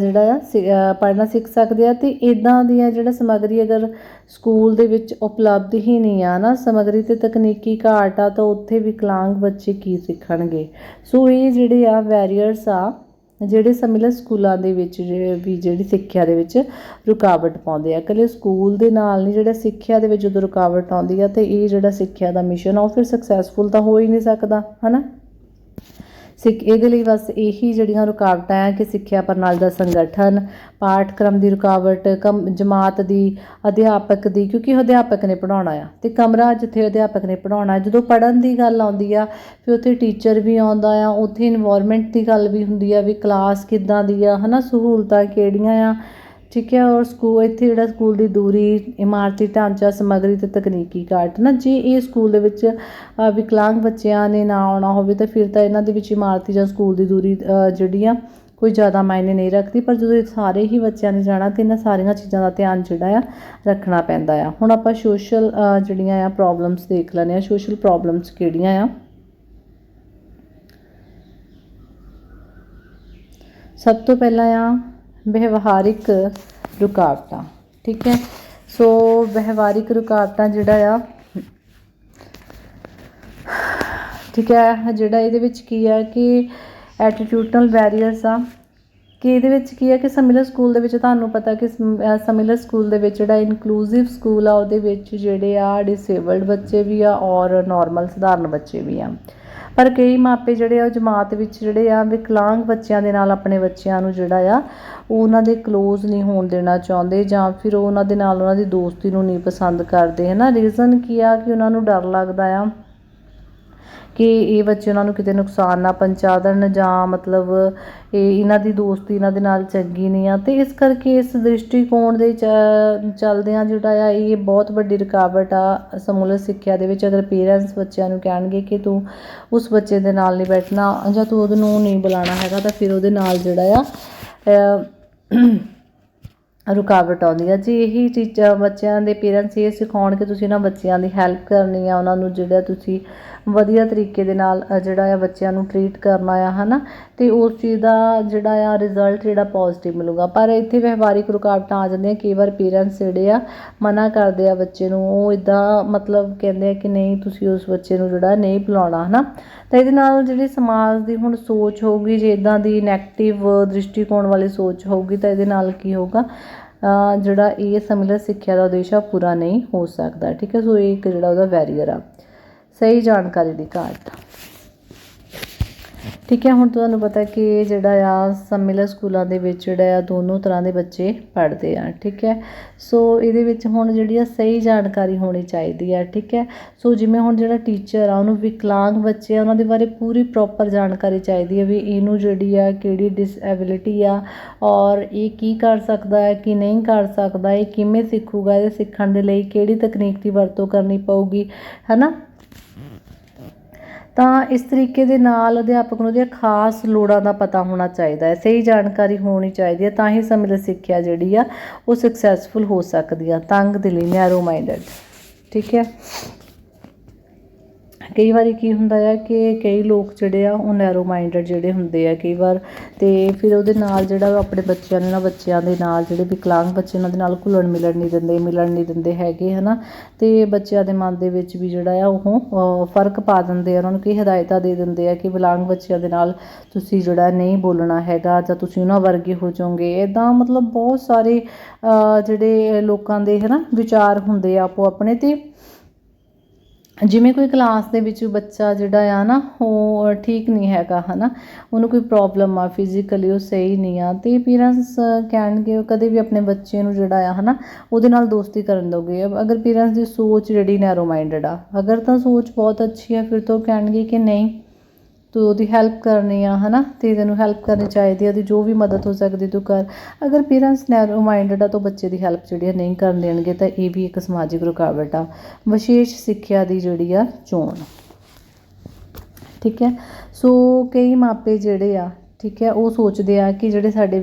ਜਿਹੜਾ ਆ ਪੜ੍ਹਨਾ ਸਿੱਖ ਸਕਦੇ ਆ। ਅਤੇ ਇੱਦਾਂ ਦੀਆਂ ਜਿਹੜਾ ਸਮੱਗਰੀ ਅਗਰ ਸਕੂਲ ਦੇ ਵਿੱਚ ਉਪਲਬਧ ਹੀ ਨਹੀਂ ਆ ਨਾ, ਸਮੱਗਰੀ ਤੇ ਤਕਨੀਕੀ ਘਾਟ ਆ, ਤਾਂ ਉੱਥੇ ਵਿਕਲਾਂਗ ਬੱਚੇ ਕੀ ਸਿੱਖਣਗੇ? ਸੋ ਇਹ ਜਿਹੜੇ ਆ ਵੈਰੀਅਰਸ ਆ, ਜਿਹੜੇ ਸਮਿਲਰ ਸਕੂਲਾਂ ਦੇ ਵਿੱਚ ਜਿਹੜੇ ਵੀ ਜਿਹੜੀ ਸਿੱਖਿਆ ਦੇ ਵਿੱਚ ਰੁਕਾਵਟ ਪਾਉਂਦੇ ਆ। ਇਕੱਲੇ ਸਕੂਲ ਦੇ ਨਾਲ ਨਹੀਂ, ਜਿਹੜਾ ਸਿੱਖਿਆ ਦੇ ਵਿੱਚ ਜਦੋਂ ਰੁਕਾਵਟ ਆਉਂਦੀ ਆ, ਤੇ ਇਹ ਜਿਹੜਾ ਸਿੱਖਿਆ ਦਾ ਮਿਸ਼ਨ ਆ, ਉਹ ਫਿਰ ਸਕਸੈਸਫੁਲ ਤਾਂ ਹੋ ਹੀ ਨਹੀਂ ਸਕਦਾ, ਹਨਾ? ਸਿੱਖ ਇਹਦੇ ਲਈ ਬਸ ਇਹੀ ਜਿਹੜੀਆਂ ਰੁਕਾਵਟਾਂ ਆ ਕਿ ਸਿੱਖਿਆ ਪ੍ਰਣਾਲੀ ਦਾ ਸੰਗਠਨ, ਪਾਠਕ੍ਰਮ ਦੀ ਰੁਕਾਵਟ, ਕਮ ਜਮਾਤ ਦੀ, ਅਧਿਆਪਕ ਦੀ, ਕਿਉਂਕਿ ਅਧਿਆਪਕ ਨੇ ਪੜਾਉਣਾ ਆ ਤੇ ਕਮਰਾ ਜਿੱਥੇ ਅਧਿਆਪਕ ਨੇ ਪੜਾਉਣਾ ਜਦੋਂ ਪੜਨ ਦੀ ਗੱਲ ਆਉਂਦੀ ਆ, ਫਿਰ ਉੱਥੇ ਟੀਚਰ ਵੀ ਆਉਂਦਾ ਆ, ਉੱਥੇ ਇਨਵਾਇਰਨਮੈਂਟ ਦੀ ਗੱਲ ਵੀ ਹੁੰਦੀ ਆ ਵੀ ਕਲਾਸ ਕਿੱਦਾਂ ਦੀ ਆ, ਹਨਾ, ਸਹੂਲਤਾਂ ਕਿਹੜੀਆਂ ਆ ਠੀਕ ਹੈ, ਔਰ ਸਕੂਲ ਇੱਥੇ ਜਿਹੜਾ ਸਕੂਲ ਦੀ ਦੂਰੀ, ਇਮਾਰਤੀ ਢਾਂਚਾ, ਸਮੱਗਰੀ ਅਤੇ ਤਕਨੀਕੀ ਘਾਟ ਨਾ, ਜੇ ਇਹ ਸਕੂਲ ਦੇ ਵਿੱਚ ਵਿਕਲਾਂਗ ਬੱਚਿਆਂ ਨੇ ਨਾ ਆਉਣਾ ਹੋਵੇ, ਤਾਂ ਫਿਰ ਤਾਂ ਇਹਨਾਂ ਦੇ ਵਿੱਚ ਇਮਾਰਤੀ ਜਾਂ ਸਕੂਲ ਦੀ ਦੂਰੀ ਜਿਹੜੀ ਆ, ਕੋਈ ਜ਼ਿਆਦਾ ਮਾਇਨੇ ਨਹੀਂ ਰੱਖਦੀ, ਪਰ ਜਦੋਂ ਇਹ ਸਾਰੇ ਹੀ ਬੱਚਿਆਂ ਨੇ ਜਾਣਾ, ਤੇ ਇਹਨਾਂ ਸਾਰੀਆਂ ਚੀਜ਼ਾਂ ਦਾ ਧਿਆਨ ਜਿਹੜਾ ਆ, ਰੱਖਣਾ ਪੈਂਦਾ ਆ। ਹੁਣ ਆਪਾਂ ਸੋਸ਼ਲ ਜਿਹੜੀਆਂ ਆ ਪ੍ਰੋਬਲਮਸ ਦੇਖ ਲੈਂਦੇ ਆ ਸੋਸ਼ਲ ਪ੍ਰੋਬਲਮਸ ਕਿਹੜੀਆਂ ਆ? ਸਭ ਤੋਂ ਪਹਿਲਾਂ ਆ ਵਿਵਹਾਰਿਕ ਰੁਕਾਵਟਾਂ, ਠੀਕ ਹੈ? ਸੋ ਵਿਵਹਾਰਿਕ ਰੁਕਾਵਟਾਂ ਜਿਹੜਾ ਆ, ਠੀਕ ਹੈ, ਜਿਹੜਾ ਇਹਦੇ ਵਿੱਚ ਕੀ ਆ ਕਿ ਐਟੀਟਿਊਡਨਲ ਬੈਰੀਅਰਸ ਆ, ਕਿ ਇਹਦੇ ਵਿੱਚ ਕੀ ਹੈ ਕਿ ਸਮਿਲਰ ਸਕੂਲ ਦੇ ਵਿੱਚ ਤੁਹਾਨੂੰ ਪਤਾ ਕਿ ਸਮਿਲਰ ਸਕੂਲ ਦੇ ਵਿੱਚ ਜਿਹੜਾ ਇਨਕਲੂਸਿਵ ਸਕੂਲ ਆ, ਉਹਦੇ ਵਿੱਚ ਜਿਹੜੇ ਆ ਡਿਸੇਬਲਡ ਬੱਚੇ ਵੀ ਆ ਔਰ ਨਾਰਮਲ ਸਧਾਰਨ ਬੱਚੇ ਵੀ ਆ। ਪਰ ਕਈ ਮਾਪੇ ਜਿਹੜੇ ਆ, ਉਹ ਜਮਾਤ ਵਿੱਚ ਜਿਹੜੇ ਆ, ਵਿਕਲਾਂਗ ਬੱਚਿਆਂ ਦੇ ਨਾਲ ਆਪਣੇ ਬੱਚਿਆਂ ਨੂੰ ਜਿਹੜਾ ਆ, ਉਹ ਉਹਨਾਂ ਦੇ ক্লোਜ਼ ਨਹੀਂ ਹੋਣ ਦੇਣਾ ਚਾਹੁੰਦੇ ਜਾਂ ਫਿਰ ਉਹਨਾਂ ਦੇ ਨਾਲ ਉਹਨਾਂ ਦੀ ਦੋਸਤੀ ਨੂੰ ਨਹੀਂ ਪਸੰਦ ਕਰਦੇ। ਹੈ ਨਾ ਰੀਜ਼ਨ ਕੀ ਆ ਕਿ ਉਹਨਾਂ ਨੂੰ ਡਰ ਲੱਗਦਾ ਆ। ਕਿ ਇਹ ਬੱਚੇ ਉਹਨਾਂ ਨੂੰ ਕਿਤੇ ਨੁਕਸਾਨ ਨਾ ਪਹੁੰਚਾ ਦੇਣ ਜਾਂ ਮਤਲਬ ਇਹ ਇਹਨਾਂ ਦੀ ਦੋਸਤੀ ਇਹਨਾਂ ਦੇ ਨਾਲ ਚੰਗੀ ਨਹੀਂ ਆ। ਅਤੇ ਇਸ ਕਰਕੇ ਇਸ ਦ੍ਰਿਸ਼ਟੀਕੋਣ ਦੇ ਚ- ਚੱਲਦਿਆਂ ਜਿਹੜਾ ਆ, ਇਹ ਬਹੁਤ ਵੱਡੀ ਰੁਕਾਵਟ ਆ ਸਮੂਲਕ ਸਿੱਖਿਆ ਦੇ ਵਿੱਚ। ਅਗਰ ਪੇਰੈਂਟਸ ਬੱਚਿਆਂ ਨੂੰ ਕਹਿਣਗੇ ਕਿ ਤੂੰ ਉਸ ਬੱਚੇ ਦੇ ਨਾਲ ਨਹੀਂ ਬੈਠਣਾ ਜਾਂ ਤੂੰ ਉਹਨੂੰ ਨਹੀਂ ਬੁਲਾਉਣਾ ਹੈਗਾ, ਤਾਂ ਫਿਰ ਉਹਦੇ ਨਾਲ ਜਿਹੜਾ ਆ ਰੁਕਾਵਟ ਆਉਂਦੀ ਹੈ ਜੀ ਇਹੀ ਚੀਜ਼ਾਂ ਬੱਚਿਆਂ ਦੇ ਪੇਰੈਂਟਸ ਇਹ ਸਿਖਾਉਣ ਕਿ ਤੁਸੀਂ ਇਹਨਾਂ ਬੱਚਿਆਂ ਦੀ ਹੈਲਪ ਕਰਨੀ ਆ, ਉਹਨਾਂ ਨੂੰ ਜਿਹੜਾ ਤੁਸੀਂ ਵਧੀਆ ਤਰੀਕੇ ਦੇ ਨਾਲ ਜਿਹੜਾ ਆ ਬੱਚਿਆਂ ਨੂੰ ਟਰੀਟ ਕਰਨਾ ਆ ਹੈ ਨਾ ਅਤੇ ਉਸ ਚੀਜ਼ ਦਾ ਜਿਹੜਾ ਆ ਰਿਜ਼ਲਟ ਜਿਹੜਾ ਪੋਜ਼ੀਟਿਵ ਮਿਲੂਗਾ। ਪਰ ਇੱਥੇ ਵਿਵਹਾਰਿਕ ਰੁਕਾਵਟਾਂ ਆ ਜਾਂਦੀਆਂ, ਕਈ ਵਾਰ ਪੇਰੈਂਟਸ ਜਿਹੜੇ ਆ ਮਨਾ ਕਰਦੇ ਆ ਬੱਚੇ ਨੂੰ, ਉਹ ਇਦਾਂ ਮਤਲਬ ਕਹਿੰਦੇ ਆ ਕਿ ਨਹੀਂ, ਤੁਸੀਂ ਉਸ ਬੱਚੇ ਨੂੰ ਜਿਹੜਾ ਨਹੀਂ ਬੁਲਾਉਣਾ ਹੈ ਨਾ ਤਾਂ ਇਹਦੇ ਨਾਲ ਜਿਹੜੀ ਸਮਾਜ ਦੀ ਹੁਣ ਸੋਚ ਹੋਊਗੀ, ਜੇ ਇਦਾਂ ਦੀ ਨੈਗੇਟਿਵ ਦ੍ਰਿਸ਼ਟੀਕੋਣ ਵਾਲੀ ਸੋਚ ਹੋਊਗੀ, ਤਾਂ ਇਹਦੇ ਨਾਲ ਕੀ ਹੋਊਗਾ? ਜਿਹੜਾ ਇਹ ਸਮਿਲਰ ਸਿੱਖਿਆ ਦਾ ਉਦੇਸ਼ ਆ ਪੂਰਾ ਨਹੀਂ ਹੋ ਸਕਦਾ, ਠੀਕ ਹੈ? ਸੋ ਇਹ ਇੱਕ ਜਿਹੜਾ ਉਹਦਾ ਵੈਰੀਅਰ ਆ। ਸਹੀ ਜਾਣਕਾਰੀ ਦੀ ਘਾਟ ਠੀਕ ਹੈ, ਹੁਣ ਤੁਹਾਨੂੰ ਪਤਾ ਕਿ ਜਿਹੜਾ ਆ ਸਮਿਲਰ ਸਕੂਲਾਂ ਦੇ ਵਿੱਚ ਜਿਹੜਾ ਆ, ਦੋਨੋਂ ਤਰ੍ਹਾਂ ਦੇ ਬੱਚੇ ਪੜ੍ਹਦੇ ਆ, ਠੀਕ ਹੈ। ਸੋ ਇਹਦੇ ਵਿੱਚ ਹੁਣ ਜਿਹੜੀ ਆ, ਸਹੀ ਜਾਣਕਾਰੀ ਹੋਣੀ ਚਾਹੀਦੀ ਆ, ਠੀਕ ਹੈ। ਸੋ ਜਿਵੇਂ ਹੁਣ ਜਿਹੜਾ ਟੀਚਰ ਆ, ਉਹਨੂੰ ਵਿਕਲਾਂਗ ਬੱਚੇ ਆ, ਉਹਨਾਂ ਦੇ ਬਾਰੇ ਪੂਰੀ ਪ੍ਰੋਪਰ ਜਾਣਕਾਰੀ ਚਾਹੀਦੀ ਹੈ ਵੀ ਇਹਨੂੰ ਜਿਹੜੀ ਆ, ਕਿਹੜੀ ਡਿਸਐਬਿਲਿਟੀ ਆ ਔਰ ਇਹ ਕੀ ਕਰ ਸਕਦਾ ਹੈ, ਕੀ ਨਹੀਂ ਕਰ ਸਕਦਾ, ਇਹ ਕਿਵੇਂ ਸਿੱਖੂਗਾ ਇਹ ਸਿੱਖਣ ਦੇ ਲਈ ਕਿਹੜੀ ਤਕਨੀਕ ਦੀ ਵਰਤੋਂ ਕਰਨੀ ਪਊਗੀ, ਹਨਾ? ਤਾਂ ਇਸ ਤਰੀਕੇ ਦੇ ਨਾਲ ਅਧਿਆਪਕ ਨੂੰ ਉਹਦੀਆਂ ਖਾਸ ਲੋੜਾਂ ਦਾ ਪਤਾ ਹੋਣਾ ਚਾਹੀਦਾ ਹੈ, ਸਹੀ ਜਾਣਕਾਰੀ ਹੋਣੀ ਚਾਹੀਦੀ ਹੈ ਤਾਂ ਹੀ ਸਮਿਲਰ ਸਿੱਖਿਆ ਜਿਹੜੀ ਆ, ਉਹ ਸਕਸੈਸਫੁਲ ਹੋ ਸਕਦੀ ਆ, ਤੰਗ ਦਿਲੀ ਨੈਰੋ ਮਾਈਂਡਡ ਠੀਕ ਹੈ? ਕਈ ਵਾਰੀ ਕੀ ਹੁੰਦਾ ਆ ਕਿ ਕਈ ਲੋਕ ਜਿਹੜੇ ਆ, ਉਹ ਨੈਰੋ ਮਾਈਂਡਡ ਜਿਹੜੇ ਹੁੰਦੇ ਆ ਕਈ ਵਾਰ ਅਤੇ ਫਿਰ ਉਹਦੇ ਨਾਲ ਜਿਹੜਾ ਆਪਣੇ ਬੱਚਿਆਂ ਨੂੰ ਨਾ, ਬੱਚਿਆਂ ਦੇ ਨਾਲ ਜਿਹੜੇ ਵਿਕਲਾਂਗ ਬੱਚੇ ਉਹਨਾਂ ਦੇ ਨਾਲ ਘੁਲਣ ਮਿਲਣ ਨਹੀਂ ਦਿੰਦੇ, ਮਿਲਣ ਨਹੀਂ ਦਿੰਦੇ ਹੈਗੇ ਹੈ ਨਾ ਅਤੇ ਬੱਚਿਆਂ ਦੇ ਮਨ ਦੇ ਵਿੱਚ ਵੀ ਜਿਹੜਾ ਆ, ਉਹ ਫ਼ਰਕ ਪਾ ਦਿੰਦੇ ਆ, ਉਹਨਾਂ ਨੂੰ ਕਈ ਹਦਾਇਤਾਂ ਦੇ ਦਿੰਦੇ ਆ ਕਿ ਵਿਕਲਾਂਗ ਬੱਚਿਆਂ ਦੇ ਨਾਲ ਤੁਸੀਂ ਜਿਹੜਾ ਨਹੀਂ ਬੋਲਣਾ ਹੈਗਾ ਜਾਂ ਤੁਸੀਂ ਉਹਨਾਂ ਵਰਗੇ ਹੋ ਜਾਓਗੇ। ਇਦਾਂ ਮਤਲਬ ਬਹੁਤ ਸਾਰੇ ਜਿਹੜੇ ਲੋਕਾਂ ਦੇ ਹੈ ਨਾ ਵਿਚਾਰ ਹੁੰਦੇ ਆ ਆਪੋ ਆਪਣੇ ਤੇ ਜਿਵੇਂ ਕੋਈ ਕਲਾਸ ਦੇ ਵਿੱਚ ਬੱਚਾ ਜਿਹੜਾ ਆ ਨਾ, ਉਹ ਠੀਕ ਨਹੀਂ ਹੈਗਾ ਹੈ ਨਾ ਉਹਨੂੰ ਕੋਈ ਪ੍ਰੋਬਲਮ ਆ ਫਿਜ਼ੀਕਲੀ ਉਹ ਸਹੀ ਨਹੀਂ ਆ, ਤੇ ਪੇਰੈਂਟਸ ਕਹਿਣਗੇ ਉਹ ਕਦੇ ਵੀ ਆਪਣੇ ਬੱਚੇ ਨੂੰ ਜਿਹੜਾ ਆ ਹੈ ਨਾ ਉਹਦੇ ਨਾਲ ਦੋਸਤੀ ਕਰਨ ਦੋਗੇ ਅਗਰ ਪੇਰੈਂਟਸ ਦੀ ਸੋਚ ਜਿਹੜੀ ਨੈਰੋ ਮਾਈਂਡਡ ਆ, ਅਗਰ ਤਾਂ ਸੋਚ ਬਹੁਤ ਅੱਛੀ ਆ, ਫਿਰ ਤਾਂ ਉਹ ਕਹਿਣਗੇ ਕਿ ਨਹੀਂ ਤੂੰ ਉਹਦੀ ਹੈਲਪ ਕਰਨੀ ਆ, ਹਨਾ? ਤੇ ਤੈਨੂੰ ਹੈਲਪ ਕਰਨੀ ਚਾਹੀਦੀ ਆ, ਉਹਦੀ ਜੋ ਵੀ ਮਦਦ ਹੋ ਸਕਦੀ ਤੂੰ ਕਰ। ਅਗਰ ਪੇਰੈਂਟਸ ਨੈਰੋ ਮਾਈਂਡਡ ਆ, ਤਾਂ ਬੱਚੇ ਦੀ ਹੈਲਪ ਜਿਹੜੀ ਆ ਨਹੀਂ ਕਰਨ ਦੇਣਗੇ, ਤਾਂ ਇਹ ਵੀ ਇੱਕ ਸਮਾਜਿਕ ਰੁਕਾਵਟ ਆ। ਵਿਸ਼ੇਸ਼ ਸਿੱਖਿਆ ਦੀ ਜਿਹੜੀ ਆ, ਚੋਣ। ਠੀਕ ਹੈ? ਸੋ ਕਈ ਮਾਪੇ ਜਿਹੜੇ ਆ, ਠੀਕ ਹੈ, ਉਹ ਸੋਚਦੇ ਆ ਕਿ ਜਿਹੜੇ ਸਾਡੇ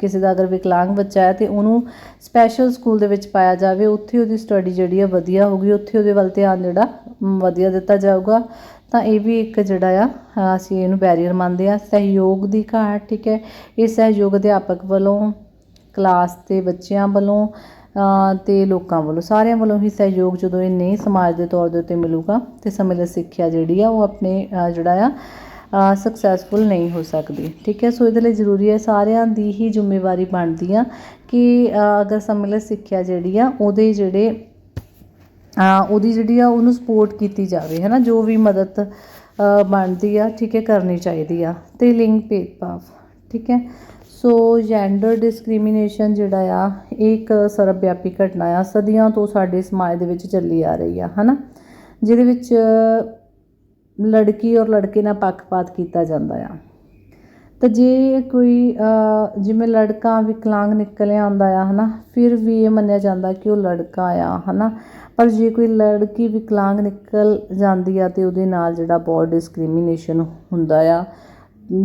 ਕਿਸੇ ਦਾ ਅਗਰ ਵਿਕਲਾਂਗ ਬੱਚਾ ਹੈ ਤੇ ਉਹਨੂੰ ਸਪੈਸ਼ਲ ਸਕੂਲ ਦੇ ਵਿੱਚ ਪਾਇਆ ਜਾਵੇ, ਉੱਥੇ ਉਹਦੀ ਸਟੱਡੀ ਜਿਹੜੀ ਆ ਵਧੀਆ ਹੋਊਗੀ, ਉੱਥੇ ਉਹਦੇ ਵੱਲ ਧਿਆਨ ਜਿਹੜਾ ਵਧੀਆ ਦਿੱਤਾ ਜਾਊਗਾ। ਤਾਂ ਇਹ ਵੀ ਇੱਕ ਜਿਹੜਾ ਆ ਅਸੀਂ ਇਹਨੂੰ ਬੈਰੀਅਰ ਮੰਨਦੇ ਆ ਸਹਿਯੋਗ ਦੀ ਘਾਟ ਠੀਕ ਹੈ। ਇਹ ਸਹਿਯੋਗ ਅਧਿਆਪਕ ਵੱਲੋਂ ਕਲਾਸ ਦੇ ਬੱਚਿਆਂ ਵੱਲੋਂ ਅ, ਤੇ ਲੋਕਾਂ ਵੱਲੋਂ ਸਾਰਿਆਂ ਵੱਲੋਂ ਹੀ ਸਹਿਯੋਗ ਜਦੋਂ ਇਹ ਨਹੀਂ ਸਮਾਜ ਦੇ ਤੌਰ ਦੇ ਉੱਤੇ ਮਿਲੂਗਾ ਤੇ ਸਮੇਂ ਸਿੱਖਿਆ ਜਿਹੜੀ ਆ ਉਹ ਆਪਣੇ ਜਿਹੜਾ ਆ ਸਕਸੈਸਫੁਲ ਨਹੀਂ ਹੋ ਸਕਦੀ ਠੀਕ ਹੈ। ਸੋ ਇਹਦੇ ਲਈ ਜ਼ਰੂਰੀ ਹੈ ਸਾਰਿਆਂ ਦੀ ਹੀ ਜ਼ਿੰਮੇਵਾਰੀ ਬਣਦੀ ਆ ਕਿ ਅਗਰ ਸਮੇਂ ਸਿੱਖਿਆ ਜਿਹੜੀ ਆ ਉਹਦੇ ਜਿਹੜੇ ਉਹਦੀ ਜਿਹੜੀ ਆ ਉਹਨੂੰ ਸਪੋਰਟ ਕੀਤੀ ਜਾਵੇ ਹੈ ਨਾ ਜੋ ਵੀ ਮਦਦ ਬਣਦੀ ਆ, ਠੀਕ ਹੈ, ਕਰਨੀ ਚਾਹੀਦੀ ਆ। ਅਤੇ ਲਿੰਗ ਭੇਦਭਾਵ ਠੀਕ ਹੈ। ਸੋ ਜੈਂਡਰ ਡਿਸਕ੍ਰਿਮੀਨੇਸ਼ਨ ਜਿਹੜਾ ਆ, ਇਹ ਇੱਕ ਸਰਬਵਿਆਪੀ ਘਟਨਾ ਆ, ਸਦੀਆਂ ਤੋਂ ਸਾਡੇ ਸਮਾਜ ਦੇ ਵਿੱਚ ਚੱਲੀ ਆ ਰਹੀ ਆ ਹੈ ਨਾ ਜਿਹਦੇ ਵਿੱਚ ਲੜਕੀ ਔਰ ਲੜਕੇ ਨਾਲ ਪੱਖਪਾਤ ਕੀਤਾ ਜਾਂਦਾ ਆ। ਤਾਂ ਜੇ ਕੋਈ ਜਿਵੇਂ ਲੜਕਾ ਵਿਕਲਾਂਗ ਨਿਕਲਿਆ ਆਉਂਦਾ ਆ ਹੈ ਨਾ ਫਿਰ ਵੀ ਇਹ ਮੰਨਿਆ ਜਾਂਦਾ ਕਿ ਉਹ ਲੜਕਾ ਆ ਹੈ ਨਾ ਪਰ ਜੇ ਕੋਈ ਲੜਕੀ ਵਿਕਲਾਂਗ ਨਿਕਲ ਜਾਂਦੀ ਆ ਤਾਂ ਉਹਦੇ ਨਾਲ ਜਿਹੜਾ ਬਹੁਤ ਡਿਸਕ੍ਰਿਮੀਨੇਸ਼ਨ ਹੁੰਦਾ ਆ,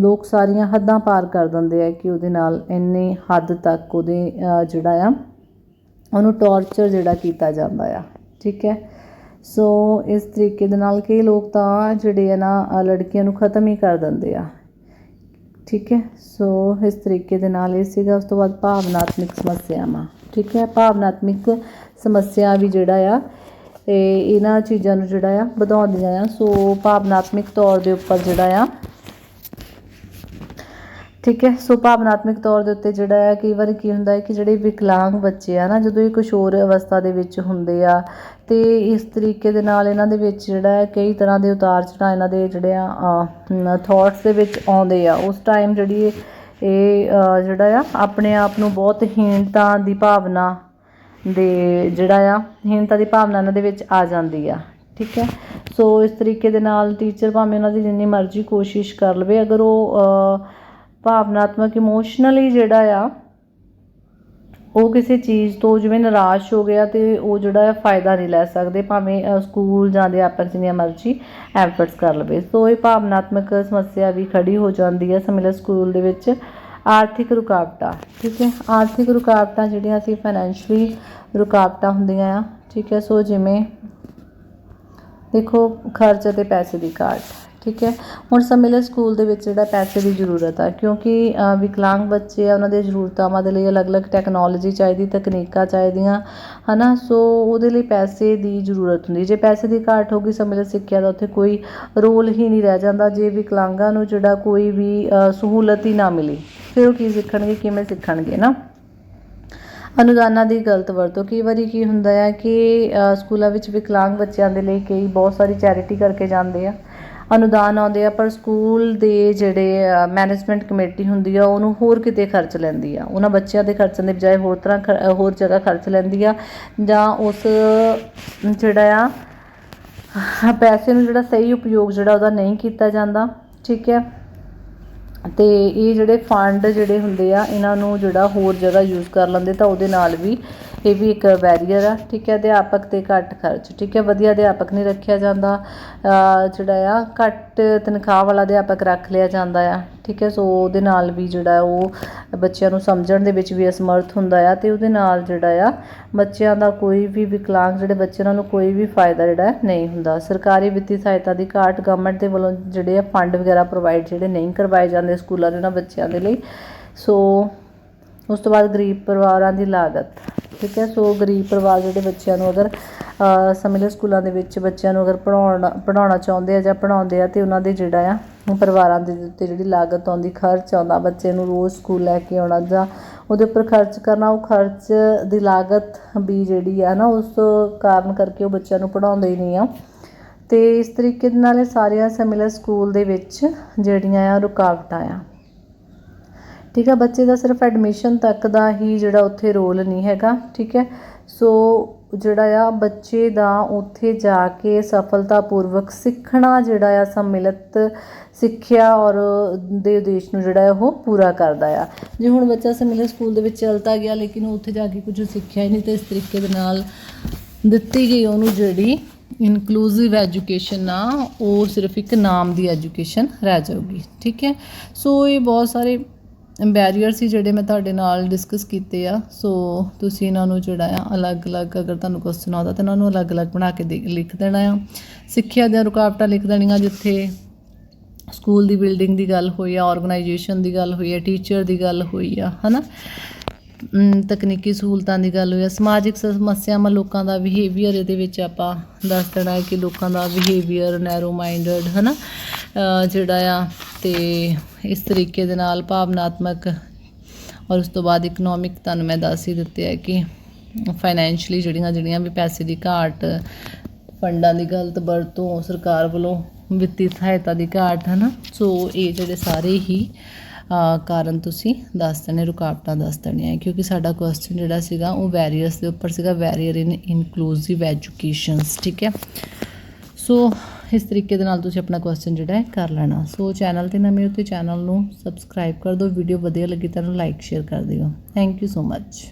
ਲੋਕ ਸਾਰੀਆਂ ਹੱਦਾਂ ਪਾਰ ਕਰ ਦਿੰਦੇ ਆ ਕਿ ਉਹਦੇ ਨਾਲ ਇੰਨੇ ਹੱਦ ਤੱਕ ਉਹਦੇ ਜਿਹੜਾ ਆ, ਉਹਨੂੰ ਟੌਰਚਰ ਜਿਹੜਾ ਕੀਤਾ ਜਾਂਦਾ ਆ, ਠੀਕ ਹੈ। ਸੋ ਇਸ ਤਰੀਕੇ ਦੇ ਨਾਲ ਕਈ ਲੋਕ ਤਾਂ ਜਿਹੜੇ ਆ ਨਾ ਲੜਕੀਆਂ ਨੂੰ ਖਤਮ ਹੀ ਕਰ ਦਿੰਦੇ ਆ। ਠੀਕ ਹੈ? ਸੋ ਇਸ ਤਰੀਕੇ ਦੇ ਨਾਲ ਇਹ ਸੀਗਾ। ਉਸ ਤੋਂ ਬਾਅਦ ਭਾਵਨਾਤਮਿਕ ਸਮੱਸਿਆਵਾਂ, ਠੀਕ ਹੈ? ਭਾਵਨਾਤਮਿਕ ਸਮੱਸਿਆ ਵੀ ਜਿਹੜਾ ਆ, ਇਹ ਇਹਨਾਂ ਚੀਜ਼ਾਂ ਨੂੰ ਜਿਹੜਾ ਆ ਵਧਾਉਂਦੀਆਂ ਆ। ਸੋ ਭਾਵਨਾਤਮਿਕ ਤੌਰ ਦੇ ਉੱਪਰ ਜਿਹੜਾ ਆ, ਠੀਕ ਹੈ? ਸੋ ਭਾਵਨਾਤਮਕ ਤੌਰ ਦੇ ਉੱਤੇ ਜਿਹੜਾ ਹੈ ਕਈ ਵਾਰ ਕੀ ਹੁੰਦਾ ਹੈ ਕਿ ਜਿਹੜੇ ਵਿਕਲਾਂਗ ਬੱਚੇ ਆ ਨਾ, ਜਦੋਂ ਇਹ ਕਿਸ਼ੋਰ ਅਵਸਥਾ ਦੇ ਵਿੱਚ ਹੁੰਦੇ ਆ ਅਤੇ ਇਸ ਤਰੀਕੇ ਦੇ ਨਾਲ ਇਹਨਾਂ ਦੇ ਵਿੱਚ ਜਿਹੜਾ ਹੈ ਕਈ ਤਰ੍ਹਾਂ ਦੇ ਉਤਾਰ ਚੜਾਅ ਇਹਨਾਂ ਦੇ ਜਿਹੜੇ ਆ ਥੋਟਸ ਦੇ ਵਿੱਚ ਆਉਂਦੇ ਆ। ਉਸ ਟਾਈਮ ਜਿਹੜੀ ਇਹ ਜਿਹੜਾ ਆ, ਆਪਣੇ ਆਪ ਨੂੰ ਬਹੁਤ ਹੀਣਤਾ ਦੀ ਭਾਵਨਾ ਦੇ ਜਿਹੜਾ ਆ, ਹੀਣਤਾ ਦੀ ਭਾਵਨਾ ਇਹਨਾਂ ਦੇ ਵਿੱਚ ਆ ਜਾਂਦੀ ਆ। ਠੀਕ ਹੈ? ਸੋ ਇਸ ਤਰੀਕੇ ਦੇ ਨਾਲ ਟੀਚਰ ਭਾਵੇਂ ਉਹਨਾਂ ਦੀ ਜਿੰਨੀ ਮਰਜ਼ੀ ਕੋਸ਼ਿਸ਼ ਕਰ ਲਵੇ, ਅਗਰ ਉਹ ਭਾਵਨਾਤਮਕ ਇਮੋਸ਼ਨਲੀ ਜਿਹੜਾ ਆ ਉਹ ਕਿਸੇ ਚੀਜ਼ ਤੋਂ ਜਿਵੇਂ ਨਿਰਾਸ਼ ਹੋ ਗਿਆ ਤੇ ਉਹ ਜਿਹੜਾ ਹੈ ਫਾਇਦਾ ਨਹੀਂ ਲੈ ਸਕਦੇ, ਭਾਵੇਂ ਸਕੂਲ ਜਾਂ ਅਧਿਆਪਕ ਜਿੰਨੀਆਂ ਮਰਜ਼ੀ ਐਫਰਟਸ ਕਰ ਲਵੇ। ਸੋ ਇਹ ਭਾਵਨਾਤਮਕ ਸਮੱਸਿਆ ਵੀ ਖੜੀ ਹੋ ਜਾਂਦੀ ਹੈ ਸਮਿਲਰ ਸਕੂਲ ਦੇ ਵਿੱਚ। ਆਰਥਿਕ ਰੁਕਾਵਟਾਂ, ਠੀਕ ਹੈ? ਆਰਥਿਕ ਰੁਕਾਵਟਾਂ ਜਿਹੜੀਆਂ ਅਸੀਂ ਫਾਈਨੈਂਸ਼ਲੀ ਰੁਕਾਵਟਾਂ ਹੁੰਦੀਆਂ ਆ, ਠੀਕ ਹੈ? ਸੋ ਜਿਵੇਂ ਦੇਖੋ, ਖਰਚ ਅਤੇ ਪੈਸੇ ਦੀ ਘਾਟ। ਠੀਕ ਹੈ। ਹੁਣ ਸਮੇਲੇ ਸਕੂਲ ਦੇ ਵਿੱਚ ਜਿਹੜਾ ਪੈਸੇ ਦੀ ਜ਼ਰੂਰਤ ਆ, ਕਿਉਂਕਿ ਵਿਕਲਾਂਗ ਬੱਚੇ ਆ, ਉਹਨਾਂ ਦੀਆਂ ਜ਼ਰੂਰਤਾਵਾਂ ਦੇ ਲਈ ਅਲੱਗ-ਅਲੱਗ ਟੈਕਨੋਲੋਜੀ ਚਾਹੀਦੀ, ਤਕਨੀਕਾਂ ਚਾਹੀਦੀਆਂ ਹੈ ਨਾ ਸੋ ਉਹਦੇ ਲਈ ਪੈਸੇ ਦੀ ਜ਼ਰੂਰਤ ਹੁੰਦੀ। ਜੇ ਪੈਸੇ ਦੀ ਘਾਟ ਹੋ ਹੋਗੀ ਸਮੇਲੇ ਸਿੱਖਿਆ ਦਾ, ਉੱਥੇ ਕੋਈ ਰੋਲ ਹੀ ਨਹੀਂ ਰਹਿ ਜਾਂਦਾ। ਜੇ ਵਿਕਲਾਂਗਾਂ ਨੂੰ ਜਿਹੜਾ ਕੋਈ ਵੀ ਸਹੂਲਤ ਹੀ ਨਾ ਮਿਲੀ, ਫਿਰ ਉਹ ਕੀ ਸਿੱਖਣਗੇ, ਕਿਵੇਂ ਸਿੱਖਣਗੇ, ਨਾ? ਅਨੁਦਾਨਾਂ ਦੀ ਗਲਤ ਵਰਤੋਂ। ਕਈ ਵਾਰੀ ਕੀ ਹੁੰਦਾ ਆ ਕਿ ਸਕੂਲਾਂ ਵਿੱਚ ਵਿਕਲਾਂਗ ਬੱਚਿਆਂ ਦੇ ਲਈ ਕਈ ਬਹੁਤ ਸਾਰੀ ਚੈਰਿਟੀ ਕਰਕੇ ਜਾਂਦੇ ਆ। ਅਨੁਦਾਨ ਆਉਂਦੇ ਆ, ਪਰ ਸਕੂਲ ਦੇ ਜਿਹੜੇ ਮੈਨੇਜਮੈਂਟ ਕਮੇਟੀ ਹੁੰਦੀ ਆ, ਉਹਨੂੰ ਹੋਰ ਕਿਤੇ ਖਰਚ ਲੈਂਦੀ ਆ। ਉਹਨਾਂ ਬੱਚਿਆਂ ਦੇ ਖਰਚਣ ਦੇ ਬਜਾਏ ਹੋਰ ਤਰ੍ਹਾਂ ਖ- ਹੋਰ ਜਗ੍ਹਾ ਖਰਚ ਲੈਂਦੀ ਆ। ਜਾਂ ਉਸ, ਜਿਹੜਾ ਆ, ਪੈਸੇ ਨੂੰ ਜਿਹੜਾ ਸਹੀ ਉਪਯੋਗ ਜਿਹੜਾ ਉਹਦਾ ਨਹੀਂ ਕੀਤਾ ਜਾਂਦਾ, ਠੀਕ ਹੈ ਤੇ ਇਹ ਜਿਹੜੇ ਫੰਡ ਜਿਹੜੇ ਹੁੰਦੇ ਆ, ਇਹਨਾਂ ਨੂੰ ਜਿਹੜਾ ਹੋਰ ਜਗ੍ਹਾ ਯੂਜ਼ ਕਰ ਲੈਂਦੇ ਤਾਂ ਉਹਦੇ ਨਾਲ ਵੀ ਇਹ ਵੀ ਇੱਕ ਬੈਰੀਅਰ ਆ, ਠੀਕ ਹੈ, ਅਧਿਆਪਕ ਤੇ ਘੱਟ ਖਰਚ, ਠੀਕ ਹੈ, ਵਧੀਆ ਅਧਿਆਪਕ ਨਹੀਂ ਰੱਖਿਆ ਜਾਂਦਾ ਜਿਹੜਾ ਆ, ਘੱਟ ਤਨਖਾਹ ਵਾਲਾ ਅਧਿਆਪਕ ਰੱਖ ਲਿਆ ਜਾਂਦਾ ਆ, ਠੀਕ ਹੈ, ਸੋ ਉਹਦੇ ਨਾਲ ਵੀ ਜਿਹੜਾ ਉਹ ਬੱਚਿਆਂ ਨੂੰ ਸਮਝਣ ਦੇ ਵਿੱਚ ਵੀ ਅਸਮਰਥ ਹੁੰਦਾ ਆ ਤੇ ਉਹਦੇ ਨਾਲ ਜਿਹੜਾ ਆ, ਬੱਚਿਆਂ ਦਾ ਕੋਈ ਵੀ ਵਿਕਲਾਂਗ ਜਿਹੜੇ ਬੱਚੇ ਉਹਨਾਂ ਨੂੰ ਕੋਈ ਵੀ ਫਾਇਦਾ ਜਿਹੜਾ ਨਹੀਂ ਹੁੰਦਾ। ਸਰਕਾਰੀ ਵਿੱਤੀ ਸਹਾਇਤਾ ਦੀ ਘਾਟ ਗਵਰਨਮੈਂਟ ਦੇ ਵੱਲੋਂ ਜਿਹੜੇ ਆ ਫੰਡ ਵਗੈਰਾ ਪ੍ਰੋਵਾਈਡ ਜਿਹੜੇ ਨਹੀਂ ਕਰਵਾਏ ਜਾਂਦੇ ਸਕੂਲਾਂ ਦੇ ਉਹਨਾਂ ਬੱਚਿਆਂ ਦੇ ਲਈ, ਸੋ ਉਸ ਤੋਂ ਬਾਅਦ ਗਰੀਬ ਪਰਿਵਾਰਾਂ ਦੀ ਲਾਗਤ, ਠੀਕ ਹੈ? ਸੋ ਗਰੀਬ ਪਰਿਵਾਰ ਜਿਹੜੇ ਬੱਚਿਆਂ ਨੂੰ ਅਗਰ ਸਮਿਲਰ ਸਕੂਲਾਂ ਦੇ ਵਿੱਚ ਬੱਚਿਆਂ ਨੂੰ ਅਗਰ ਪੜਾਉਣਾ ਪੜਾਉਣਾ ਚਾਹੁੰਦੇ ਆ ਜਾਂ ਪੜਾਉਂਦੇ ਆ ਤੇ ਉਹਨਾਂ ਦੇ ਜਿਹੜਾ ਆ ਪਰਿਵਾਰਾਂ ਦੇ ਉੱਤੇ ਜਿਹੜੀ ਲਾਗਤ ਆਉਂਦੀ, ਖਰਚ ਆਉਂਦਾ, ਬੱਚੇ ਨੂੰ ਰੋਜ਼ ਸਕੂਲ ਲੈ ਕੇ ਆਉਣਾ ਜਾਂ ਉਹਦੇ ਉੱਪਰ ਖਰਚ ਕਰਨਾ, ਉਹ ਖਰਚ ਦੀ ਲਾਗਤ ਵੀ ਜਿਹੜੀ ਆ ਨਾ, ਉਸ ਕਾਰਨ ਕਰਕੇ ਉਹ ਬੱਚਿਆਂ ਨੂੰ ਪੜਾਉਂਦੇ ਹੀ ਨਹੀਂ ਆ। ਤੇ ਇਸ ਤਰੀਕੇ ਦੇ ਨਾਲ ਇਹ ਸਾਰੀਆਂ ਸਿਮਿਲਰ ਸਕੂਲ ਦੇ ਵਿੱਚ ਜਿਹੜੀਆਂ ਆ, ਰੁਕਾਵਟਾਂ ਆ। ਠੀਕ ਆ ਬੱਚੇ ਦਾ ਸਿਰਫ ਐਡਮਿਸ਼ਨ ਤੱਕ ਦਾ ਹੀ ਜਿਹੜਾ ਉੱਥੇ ਰੋਲ ਨਹੀਂ ਹੈਗਾ, ਠੀਕ ਹੈ। ਸੋ ਜਿਹੜਾ ਆ, ਬੱਚੇ ਦਾ ਉੱਥੇ ਜਾ ਕੇ ਸਫਲਤਾਪੂਰਵਕ ਸਿੱਖਣਾ ਜਿਹੜਾ ਆ, ਸੰਮਿਲਿਤ ਸਿੱਖਿਆ ਔਰ ਦੇ ਉਦੇਸ਼ ਨੂੰ ਜਿਹੜਾ ਹੈ ਉਹ ਪੂਰਾ ਕਰਦਾ ਆ। ਜੇ ਹੁਣ ਬੱਚਾ ਸੰਮਿਲਿਤ ਸਕੂਲ ਦੇ ਵਿੱਚ ਚਲਤਾ ਗਿਆ, ਲੇਕਿਨ ਉਹ ਉੱਥੇ ਜਾ ਕੇ ਕੁਝ ਸਿੱਖਿਆ ਹੀ ਨਹੀਂ, ਤੇ ਇਸ ਤਰੀਕੇ ਦੇ ਨਾਲ ਦਿੱਤੀ ਗਈ ਉਹਨੂੰ ਜਿਹੜੀ ਇਨਕਲੂਸਿਵ ਐਜੂਕੇਸ਼ਨ ਆ, ਉਹ ਸਿਰਫ ਇੱਕ ਨਾਮ ਦੀ ਐਜੂਕੇਸ਼ਨ ਰਹਿ ਜਾਊਗੀ, ਠੀਕ ਹੈ। ਸੋ ਇਹ ਬਹੁਤ ਸਾਰੇ ਬੈਰੀਅਰ ਸੀ ਜਿਹੜੇ ਮੈਂ ਤੁਹਾਡੇ ਨਾਲ ਡਿਸਕਸ ਕੀਤੇ ਆ। ਸੋ ਤੁਸੀਂ ਇਹਨਾਂ ਨੂੰ ਜਿਹੜਾ ਆ ਅਲੱਗ-ਅਲੱਗ ਅਗਰ ਤੁਹਾਨੂੰ ਕੁਐਸਚਨ ਆਉਂਦਾ ਤਾਂ ਇਹਨਾਂ ਨੂੰ ਅਲੱਗ-ਅਲੱਗ ਬਣਾ ਕੇ ਦੇ- ਲਿਖ ਦੇਣਾ ਆ। ਸਿੱਖਿਆ ਦੀਆਂ ਰੁਕਾਵਟਾਂ ਲਿਖ ਦੇਣੀਆਂ ਜਿੱਥੇ ਸਕੂਲ ਦੀ ਬਿਲਡਿੰਗ ਦੀ ਗੱਲ ਹੋਈ ਆ ਆਰਗੇਨਾਈਜੇਸ਼ਨ ਦੀ ਗੱਲ ਹੋਈ ਆ ਟੀਚਰ ਦੀ ਗੱਲ ਹੋਈ ਆ ਹਨਾ? ਅਮ, ਤਕਨੀਕੀ ਸਹੂਲਤਾਂ ਦੀ ਗੱਲ ਹੋਈ ਆ। ਸਮਾਜਿਕ ਸਮੱਸਿਆਵਾਂ ਲੋਕਾਂ ਦਾ ਬਿਹੇਵੀਅਰ ਇਹਦੇ ਵਿੱਚ ਆਪਾਂ ਦੱਸ ਦੇਣਾ ਕਿ ਲੋਕਾਂ ਦਾ ਬਿਹੇਵੀਅਰ ਨੈਰੋ ਮਾਈਂਡਡ ਹਨਾ? ਅ, ਜਿਹੜਾ ਆ ਤੇ ਇਸ ਤਰੀਕੇ ਦੇ ਨਾਲ ਭਾਵਨਾਤਮਕ ਔਰ ਉਸ ਤੋਂ ਬਾਅਦ ਇਕਨੋਮਿਕ ਤੁਹਾਨੂੰ ਮੈਂ ਦੱਸ ਹੀ ਦਿੱਤੇ ਹੈ ਕਿ ਫਾਈਨੈਂਸ਼ਲੀ ਜਿਹੜੀਆਂ ਜਿਹੜੀਆਂ ਵੀ ਪੈਸੇ ਦੀ ਘਾਟ ਫੰਡਾਂ ਦੀ ਗਲਤ ਵਰਤੋਂ ਸਰਕਾਰ ਵੱਲੋਂ ਵਿੱਤੀ ਸਹਾਇਤਾ ਦੀ ਘਾਟ ਹੈ ਨਾ ਸੋ ਇਹ ਜਿਹੜੇ ਸਾਰੇ ਹੀ ਕਾਰਨ ਤੁਸੀਂ ਦੱਸ ਦੇਣੇ, ਰੁਕਾਵਟਾਂ ਦੱਸ ਦੇਣੀਆਂ ਕਿਉਂਕਿ ਸਾਡਾ ਕੁਐਸਚਨ ਜਿਹੜਾ ਸੀਗਾ ਉਹ ਵੈਰੀਅਰਸ ਦੇ ਉੱਪਰ ਸੀਗਾ ਵੈਰੀਅਰ ਇਨ ਇਨਕਲੂਸਿਵ ਐਜੂਕੇਸ਼ਨਸ ਠੀਕ ਹੈ? ਸੋ ਇਸ ਤਰੀਕੇ ਦੇ ਨਾਲ ਤੁਸੀਂ ਆਪਣਾ ਕੁਐਸਚਨ ਜਿਹੜਾ ਹੈ ਕਰ ਲੈਣਾ। ਸੋ ਚੈਨਲ ਤੇ ਨਵੇਂ ਹੋ ਤੇ ਚੈਨਲ ਨੂੰ ਸਬਸਕ੍ਰਾਈਬ ਕਰ ਦਿਓ ਵੀਡੀਓ ਵਧੀਆ ਲੱਗੀ ਤਾਂ ਨੂੰ ਲਾਈਕ ਸ਼ੇਅਰ ਕਰ ਦਿਓ। Thank you so much